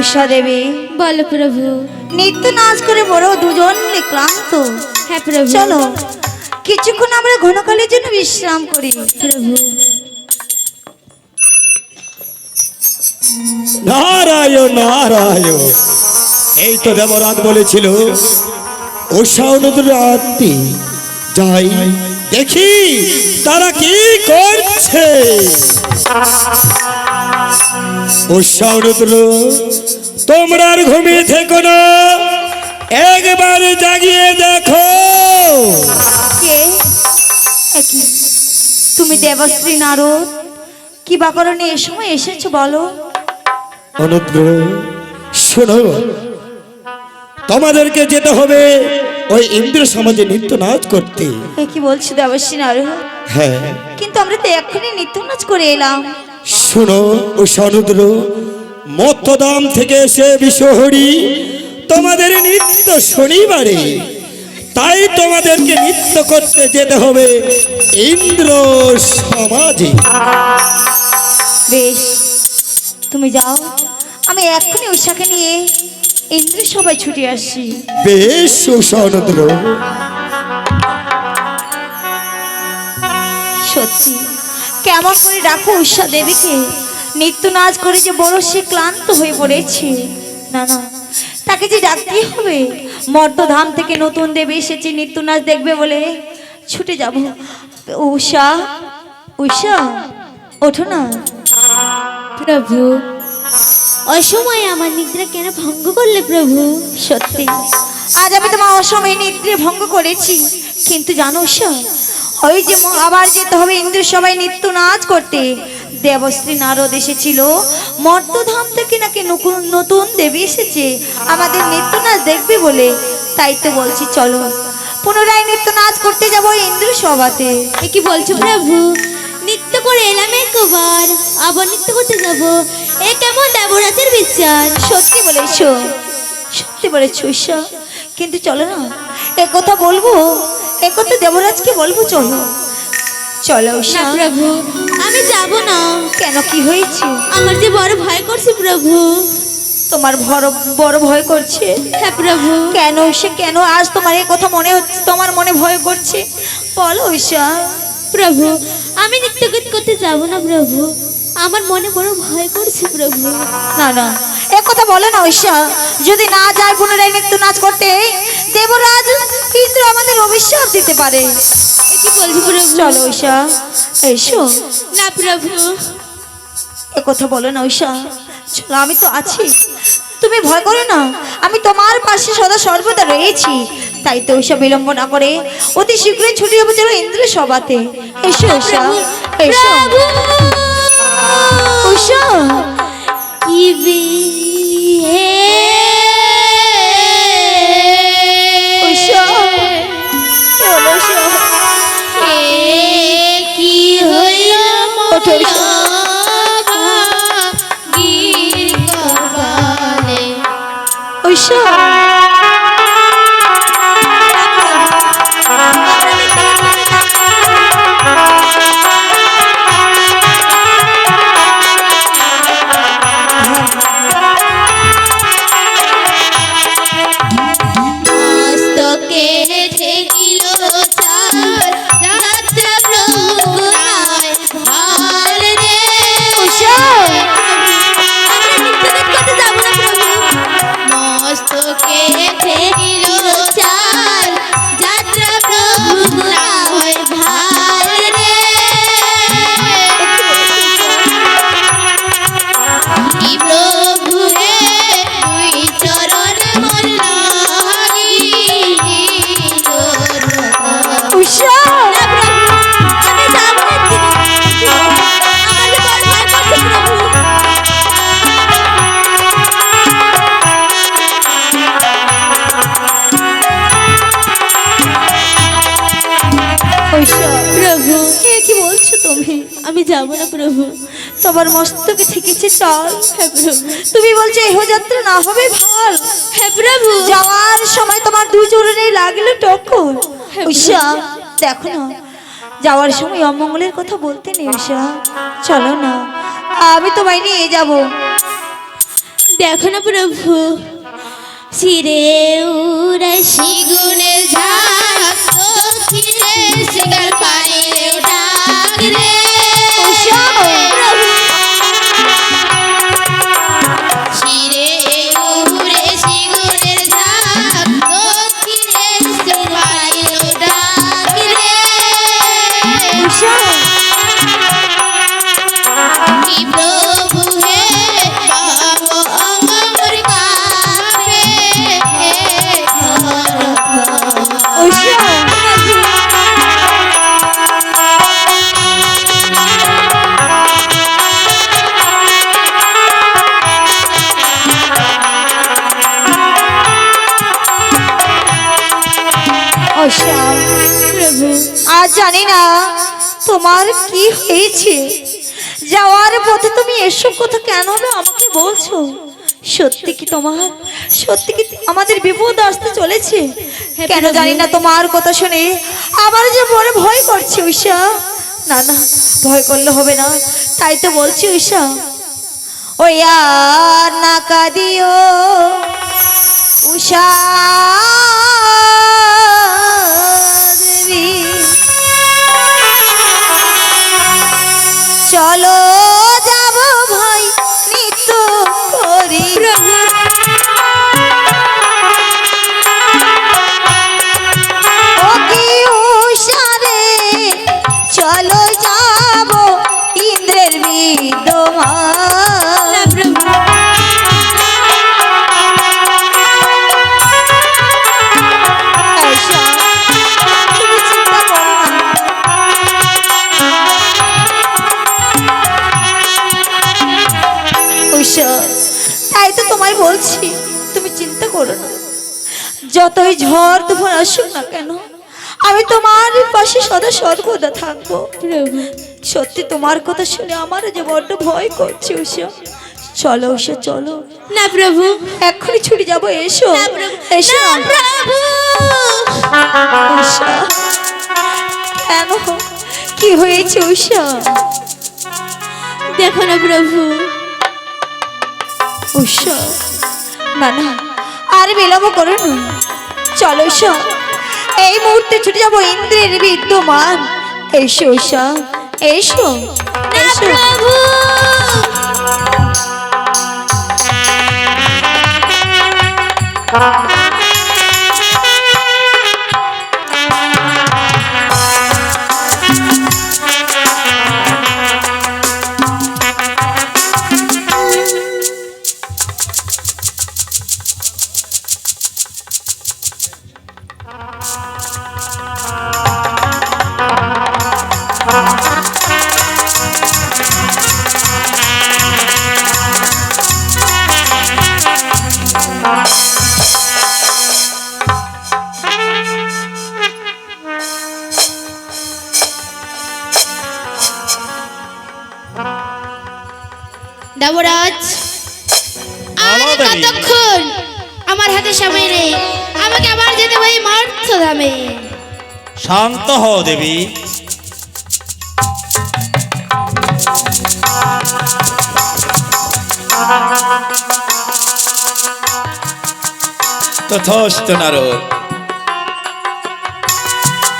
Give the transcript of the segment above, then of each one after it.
উষা দেবী। বলো প্রভু। নিত্য নাচ করে বড় দুজন ক্লান্ত হ্যাঁ প্রভু। চলো কিছুক্ষণ আমরা ঘনকালের জন্য বিশ্রাম করি। প্রভু। নারায়ণ নারায়ণ এই তো দেবরাত বলেছিল উষা অনুদ্রাত্তি যাই দেখি তারা কি করছে। উষা অনুদ্র তোমরা আর ঘুমিয়ে থেকো না। একবার জাগিয়ে দেখো। তুমি দেবশ্রী নারদ? কি বা কারণে এ সময় এসেছ বলো? অনুদ্র শোনো। তোমাদেরকে যেতে হবে ওই ইন্দ্র সমাজে নৃত্য নাচ করতে কি বলছো দেবশ্রী নারদ? হ্যাঁ। কিন্তু আমরা তো এক্ষুনি নিত্য নাচ করে এলাম। শোনো ও সমুদ্র মত্তদাম থেকে এসে বিশ্বহরি তোমাদের নিত্য শনিবারে তাই তোমাদেরকে নৃত্য করতে যেতে হবে ইন্দ্র সমাজে বেশ তুমি যাও আমি এক্ষুনি উষাকে নিয়ে ইন্দ্র সবাই ছুটে আসছি বেশ সুসমুদ্র সত্যি কেমন করে রাখো উষা দেবীকে? নিত্য নাচ করে যে বড় সে ক্লান্ত হয়ে পড়েছে। না না তাকে যে ডাকতেই হবে? মর্তধাম থেকে নতুন দেবী এসেছে নিত্য নাচ দেখবে বলে ছুটে যাব। উষা উষা ওঠো না। প্রভু অসময়ে আমার নিদ্রা কেন ভঙ্গ করলে প্রভু? সত্যি আজ আমি তোমার অসময়ে নিদ্রে ভঙ্গ করেছি। কিন্তু জানো উষা ওই যে আবার যেতে হবে ইন্দ্র সবাই নিত্য নাচ করতে। দেবশ্রী নারদ এসেছিল। মর্তধাম থেকে নাকি নতুন দেবী এসেছে। আমাদের নৃত্য নাচ দেখবে বলে। তাই তো বলছি চলো। পুনরায় নৃত্য নাচ করতে যাব ইন্দ্র সভাতে। এ কি বলছো প্রভু? নৃত্য করে এলাম একবার। আবার নৃত্য করতে যাব। এ কেমন দেবরাজের বিচার? সত্যি বলেছ। সত্যি বলেছ উষা কিন্তু চলো না এ কথা বলব? এ কথা দেবরাজকে বলব চলো। চলো না প্রভু আমি যাব না। কেন কি হয়েছে? আমার যে বড় ভয় করছে প্রভু। তোমার বড় বড় ভয় করছে? হ্যাঁ প্রভু। কেন সে কেন আজ তোমার এই কথা মনে হচ্ছে তোমার মনে ভয় করছে? বলো ঈশা। প্রভু আমি নৃত্য গীত করতে যাব না প্রভু। আমার মনে বড় ভয় করছে প্রভু। না না। এ কথা বলে না ঈশা যদি না যায় পুনরায় নৃত্য নাচ করতে দেবরাজ ইন্দ্র আমাদের অভিশাপ দিতে পারে। কি বলছো প্রভু? চলো ঈশা এসো। না প্রভু। এ কথা বলো না ঈশা চলো আমি তো আছি। তুমি ভয় করো না আমি তোমার পাশে সদা সর্বদা রয়েছি। তাই তো ঈশা বিলম্ব না করে অতি শীঘ্রই ছুটি হবে চলো ইন্দ্র সভাতে এসো ঈশা এসো। ঈশা কি বিহে ঈশা কি হইল ওঠো ঈশা তোমার মস্তকে ঠেকেছে চাল তুমি বলছো এহ যাত্রা না হবে ভালো? হ্যাঁ প্রভু। যাওয়ার সময় তোমার দুই চরণে লাগল টক্কর। ঈশা দেখো না যাওয়ার সময় অমঙ্গলের কথা বলতে নেই ঈশা চলো না আমি তোমায় নিয়ে যাব। দেখো না প্রভু শিরে উড়াই শিগুনের ঝাঁক দক্ষিণে শিকার পানি রে প্রভু। জানি না তোমার কি হয়েছে। যাওয়ার পথে তুমি এসব কথা কেন না আমাকে বলছো? সত্যি কি তোমার? সত্যি কি আমাদের বিপদ আসতে চলেছে? কেন জানি না তোমার কথা শুনে। আমার যে মনে ভয় করছে উষা না না ভয় করলে হবে না। তাই তো বলছি উষা ওই আর না কাঁদিও। উষা আসুক না কেন? আমি তোমার পাশে সদা সর্বদা থাকব। সত্যি তোমার কথা শুনে আমার যে বড্ড ভয় করছে উষা। চলো উষা চলো। না প্রভু। এক্ষুনি ছুটি যাব এসো। এসো। উষা কেন কি হয়েছে উষা? দেখো না প্রভু। উষা না না। আর বিলম্ব করো না। চলো এই মুহূর্তে ছুটে যাব ইন্দ্রের বিদ্যমান। এসো উষা এসো Ah এসো। প্রভু হও দেবী। তথস্ত নারদ।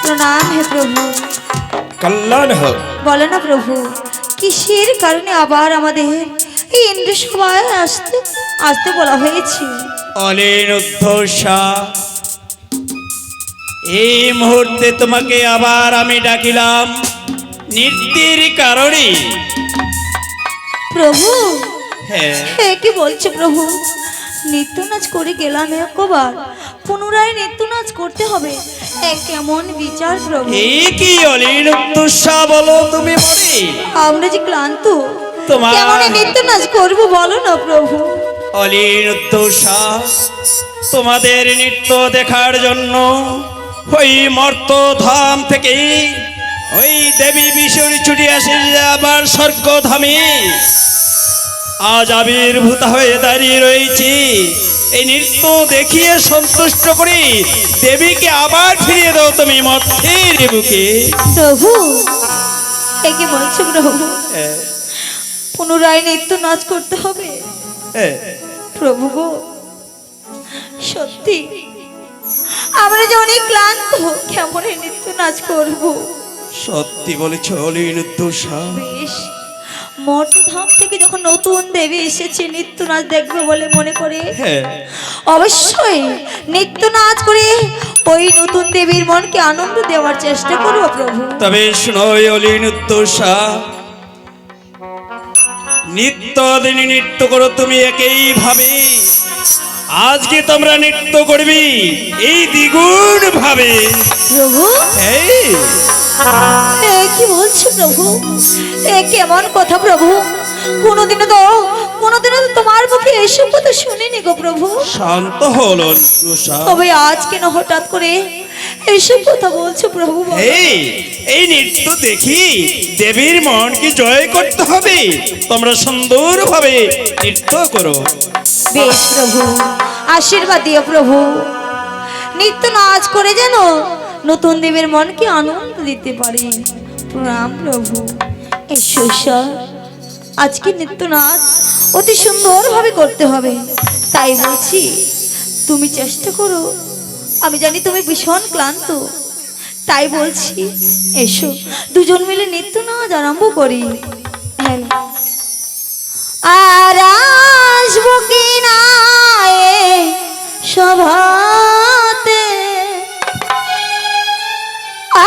প্রণাম হে প্রভু। কল্যাণ হোক। বলো না প্রভু কিসের কারণে আবার আমাদের এই ইন্দ্র সভায় আসতে আসতে বলা হয়েছে? অলেন উদ্ধোষা। এই মুহূর্তে তোমাকে আবার আমি ডাকিলাম নিত্যের কারণে। প্রভু? হ্যাঁ। কি বলছো প্রভু? নৃত্য নাচ করে গেলাম একবার পুনরায় নৃত্য নাচ করতে হবে। কেমন বিচার প্রভু? এই কি অলেন উদ্ধোষা বলো তুমি মনে আমরা যে ক্লান্ত তোমার- কেমন নৃত্য নাচ করব বলো না প্রভু? অলীন উদ্দোষা তোমাদের নৃত্য দেখার জন্য ওই মর্ত ধাম থেকে ওই দেবী বিশ্বরী ছুটি আসে আবার স্বর্গধামে। আজ আবির্ভূত হয়ে দাঁড়িয়ে রয়েছি। এই নৃত্য দেখিয়ে সন্তুষ্ট করি দেবীকে আবার ফিরিয়ে দাও তুমি মর্তের বুকে। প্রভু এ কি বলছো প্রভু? পুনরায় নৃত্য নাচ করতে হবে। প্রভু গো সত্যি আমরা যে অনেক ক্লান্ত কেমন নৃত্য নাচ করব? সত্যি বলেছ অলি নির্দোষা বেশ মঠধাম থেকে যখন নতুন দেবী এসেছে নৃত্য নাচ দেখবে বলে মনে করে? হ্যাঁ। অবশ্যই নৃত্য নাচ করে ওই নতুন দেবীর মনকে আনন্দ দেওয়ার চেষ্টা করব প্রভু। তবে শোনো অলি নির্দোষা নিত্য দিনই নৃত্য করো তুমি একই ভাবে। আজকে তোমরা নৃত্য করবি এই দ্বিগুণ ভাবে। প্রভু? এই। এ কি বলছো প্রভু? এ কেমন কথা প্রভু? কোনোদিনও তো কোনোদিনও তো তোমার মুখে এসব কথা শুনিনি গো প্রভু। শান্ত হল তবে আজ কেন হঠাৎ করে এসব কথা বলছো প্রভু? এই এই নৃত্য দেখি দেবীর মনকে জয় করতে হবে। তোমরা সুন্দরভাবে নৃত্য করো। বেশ প্রভু, আশীর্বাদ দিও প্রভু। নিত্য নাচ করে যেন নতুন দেবের মনকে আনন্দ দিতে পারি। প্রণাম প্রভু। আজকে নিত্য নাচ অতি সুন্দরভাবে করতে হবে। তাই বলছি, তুমি চেষ্টা করো। আমি জানি তুমি ভীষণ ক্লান্ত। তাই বলছি, এসো। দুজন মিলে নিত্য নাচ আরম্ভ করি। হ্যাঁ। আর আসব কি সভাতে?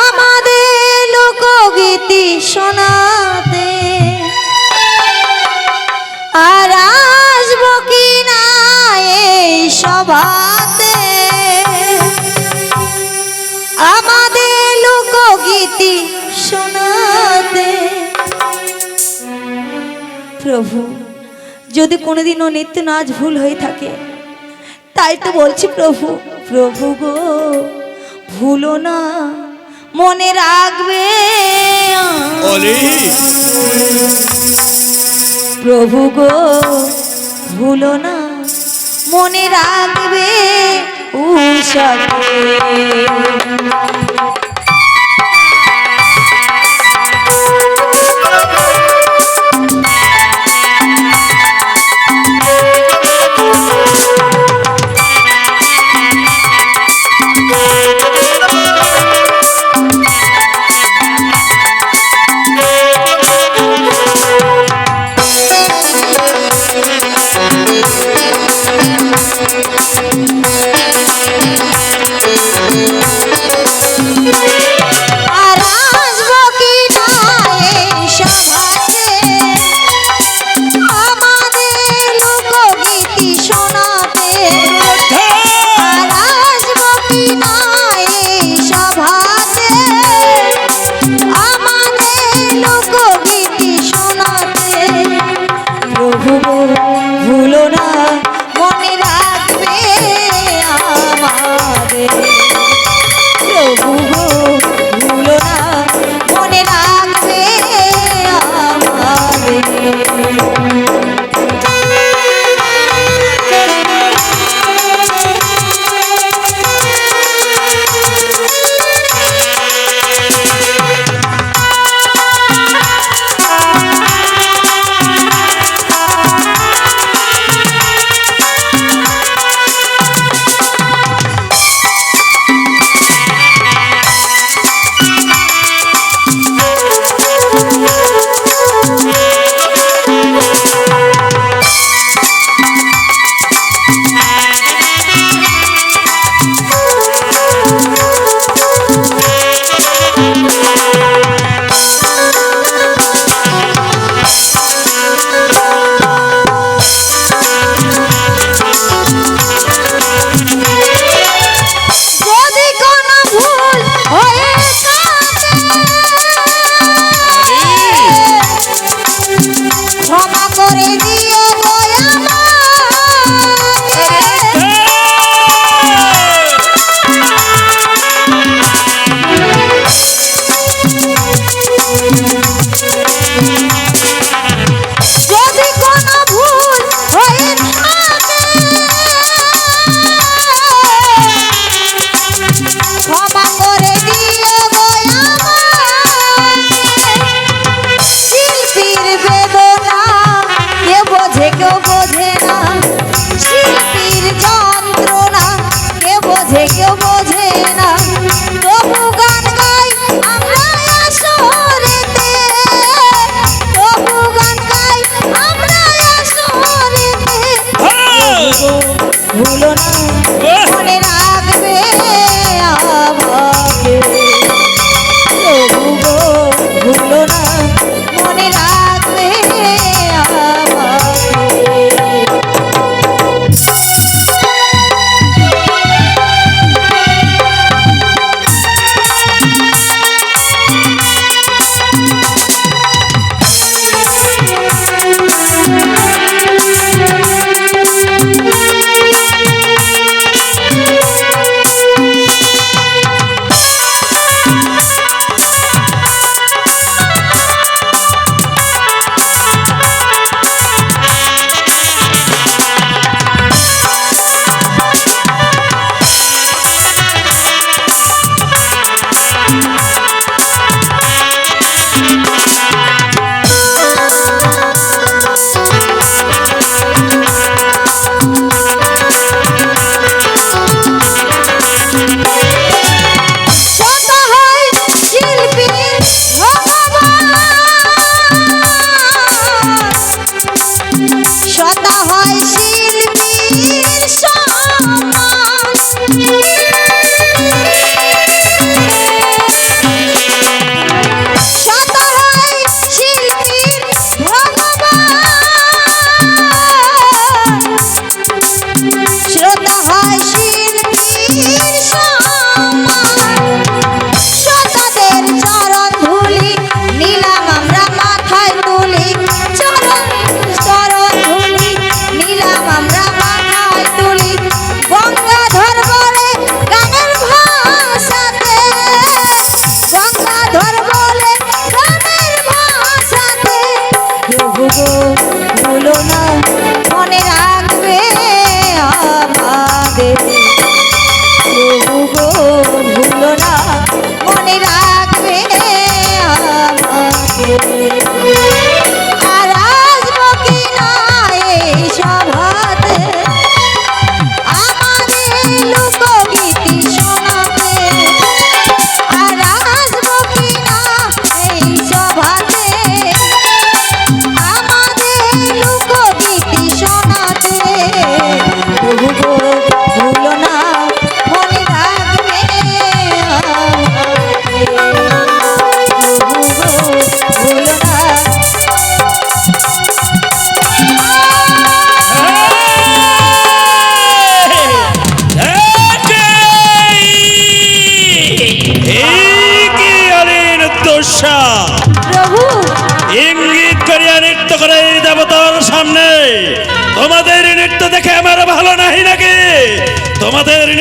আমাদের লোকগীতি শোনাতে। আর আসব কি এই সভাতে? আমাদের লোকগীতি শোনাতে। প্রভু যদি কোনোদিনও নিত্য নাচ ভুল হয়ে থাকে তাই তো বলছি প্রভু প্রভু গো ভুলো না মনে রাখবে প্রভু গো ভুলো না মনে রাখবে উষাকে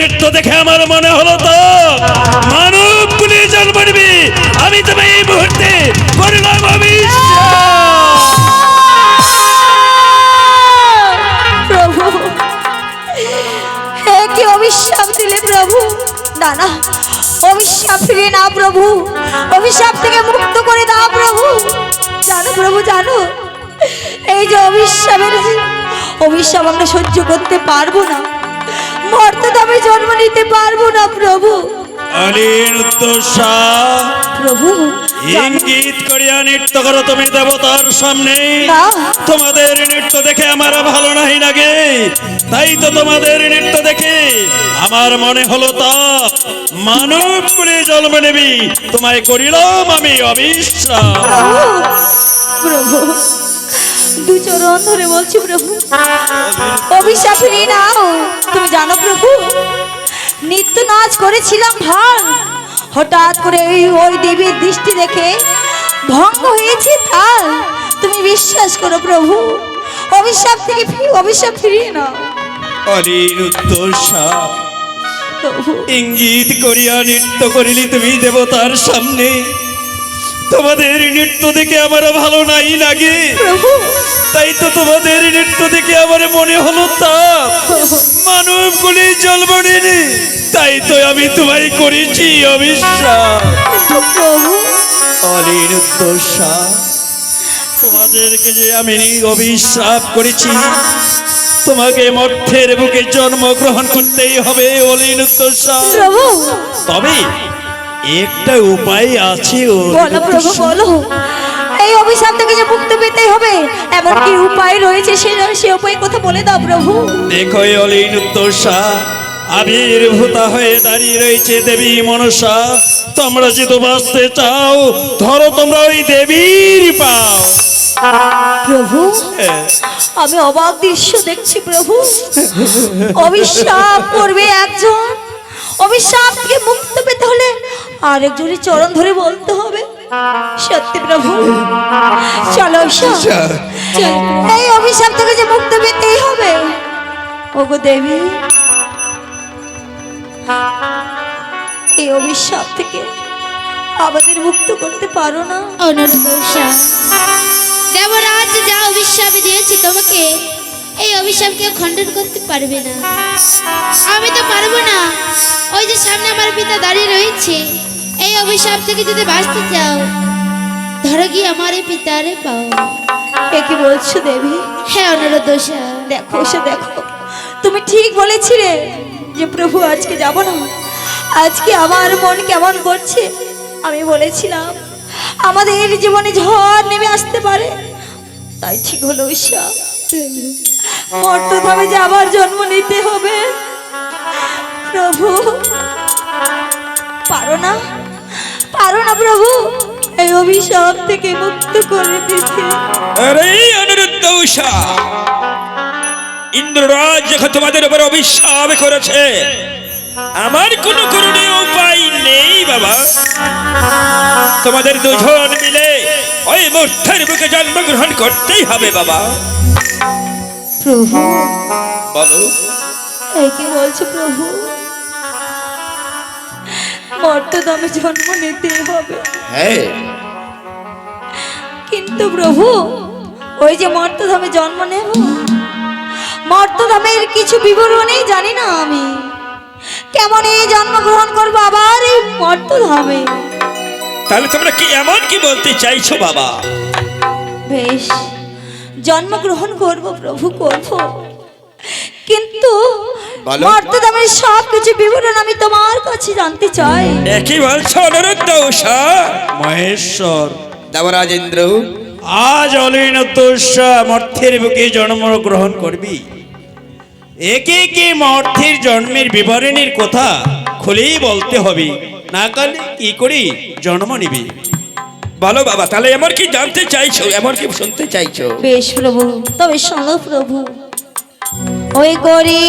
নৃত্য দেখে আমার মনে হলো তো। মানব গুলি জন্ম নিবি আমি তুমি এই মুহূর্তে করলাম প্রভু। কি প্রভু? না না প্রভু। থেকে মুক্ত করে প্রভু। জানো প্রভু, জানো? এই যে অভিশাপের অভিশাপ আমরা সহ্য করতে পারব না মর্তদামে জন্ম নিতে পারব না প্রভু। প্রভু ইঙ্গিত করিয়া নৃত্য করো তুমি দেবতার সামনে। তোমাদের নৃত্য দেখে আমার ভালো নাহি লাগে। তাই তো তোমাদের নৃত্য দেখে আমার মনে হলো তা। মানব করে জন্ম নেবি তোমায় করিলাম আমি অবিশ্বাস। প্রভু। দু চরণ ধরে বলছি প্রভু। অভিশাপ ফিরিয়ে নাও তুমি জানো প্রভু নিত্য নাচ করেছিলাম ভালো হঠাৎ করে ওই ওই দেবীর দৃষ্টি দেখে ভঙ্গ হয়েছে তাল। তুমি বিশ্বাস করো প্রভু অভিশাপ থেকে অভিশাপ ফিরিয়ে নাও। অনিরুদ্ধষা প্রভু। ইঙ্গিত করিয়া নৃত্য করিলি তুমি দেবতার সামনে। তোমাদের নৃত্য দেখে আমার ভালো নাই লাগে। তাই তো তোমাদের নৃত্য দেখে আমার মনে হলো তা মানব গুলি জলবনে তাই তো আমি তোমায় করেছি অবিশ্বাস তোমাদেরকে যে আমি অভিশাপ করেছি তোমাকে মর্থের বুকে জন্মগ্রহণ করতেই হবে প্রভু। তবে একটা উপায় আছে বলো প্রভু বলো। এই অভিশাপ থেকে যে মুক্ত পেতে হবে এমন কি উপায় রয়েছে? সে সে উপায় কথা বলে দাও প্রভু। দেখো অলিনুদ্দোষা আবির্ভূতা হয়ে দাঁড়িয়ে রয়েছে দেবী মনসা। তোমরা যদি বাঁচতে চাও ধরো তোমরা ওই দেবীর পাও। প্রভু। আমি অবাক দৃশ্য দেখছি প্রভু। অভিশাপ করবে একজন। অভিশাপ থেকে মুক্ত পেতে হলে আরেকজনের চরণ ধরে বলতে হবে। সত্যি প্রভু। চলো ঈশা। এই অভিশাপ থেকে যে মুক্ত পেতেই হবে। ওগো দেবী এই অভিশাপ থেকে আমাদের মুক্ত করতে পারো না। দেবরাজ যা অভিশাপ দিয়েছি তোমাকে এই অভিশাপকে খণ্ডন করতে পারবে না। আমি তো পারব না। ওই যে সামনে আমার পিতা দাঁড়িয়ে রয়েছে এই অভিশাপ থেকে যদি বাঁচতে চাও ধরো গিয়ে আমার এই পিতারে পাও। এ কি বলছো দেবী? হ্যাঁ অনুরোধোষা দেখো সে দেখো। তুমি ঠিক বলেছিলে যে প্রভু আজকে যাব না। আজকে আমার মন কেমন করছে আমি বলেছিলাম আমাদের জীবনে ঝড় নেমে আসতে পারে। তাই ঠিক হলো ঈশা। মর্তভাবে যে আবার জন্ম নিতে হবে। প্রভু পারো না? প্রভু এই অভিশাপ থেকে মুক্ত করে দিতে। আরে অনুরুদ্ধ উষা ইন্দ্ররাজ যখন তোমাদের উপর অভিশাপ করেছে আমার কোনো করণীয় উপায় নেই বাবা। তোমাদের দুজন মিলে ওই মূর্খের বুকে জন্মগ্রহণ করতেই হবে বাবা। প্রভু বলো। কি বলছো প্রভু? মর্তদমে জন্ম নিতে হবে। হ্যাঁ। কিন্তু প্রভু ওই যে মর্তধামে জন্ম নেব মর্তধামের কিছু বিবরণই জানি না আমি। কেমন এই জন্মগ্রহণ করব আবার এই মর্তধামে তাহলে তোমরা কি এমন কি বলতে চাইছো বাবা? বেশ জন্মগ্রহণ করব প্রভু করব। কিন্তু বলো। মর্তধামের সব কিছু বিবরণ আমি তোমার কাছে জানতে চাই। একই বলছো অনুরুদ্ধ উষা মহেশ্বর। দেবরাজেন্দ্র। আজ অলীন তুষা মর্থের বুকে জন্মগ্রহণ করবি। একে কি মর্থের জন্মের বিবরণীর কথা খুলেই বলতে হবে। না কালে কি করি জন্ম নিবি? বলো বাবা তাহলে এমন কি জানতে চাইছো? এমন কি শুনতে চাইছো? বেশ প্রভু তবে শোনো প্রভু। ওই করি